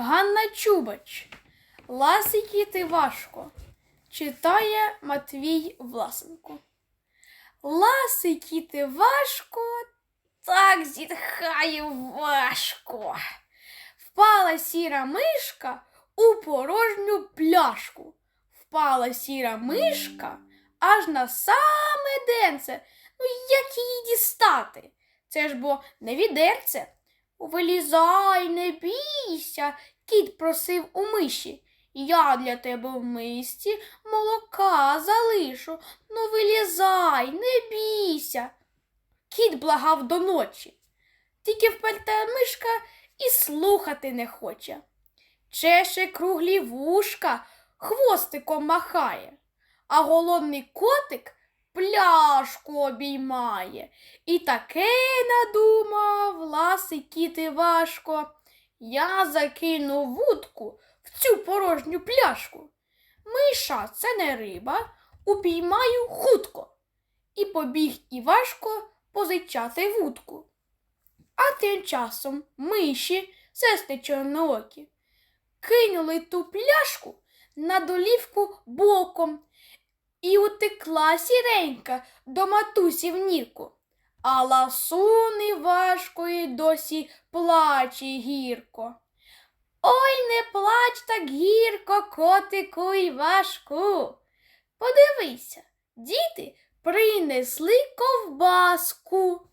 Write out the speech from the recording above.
Ганна Чубач. Ласики важко. Читає Матвій Власенко. Ласики важко, так зітхає важко. Впала сіра мишка у порожню пляшку. Впала сіра мишка аж на саме денце. Ну як її дістати? Це ж бо не відерце. Вилізай, не бійся, кіт просив у миші. Я для тебе в мисці молока залишу. Ну вилізай, не бійся. Кіт благав до ночі. Тільки вперта мишка і слухати не хоче. Чеше круглі вушка, хвостиком махає, а голодний котик пляшку обіймає. І таке надумав ласий кіти важко. Я закину вудку в цю порожню пляшку. Миша це не риба, упіймаю хутко. І побіг Івашко позичати вудку. А тим часом миші, сестри чорноокі, кинули ту пляшку на долівку боком і утекла сіренька до матусі в ніку. А ласуни важкої досі плаче гірко. Ой, не плач так гірко, котику й важку. Подивися, діти принесли ковбаску.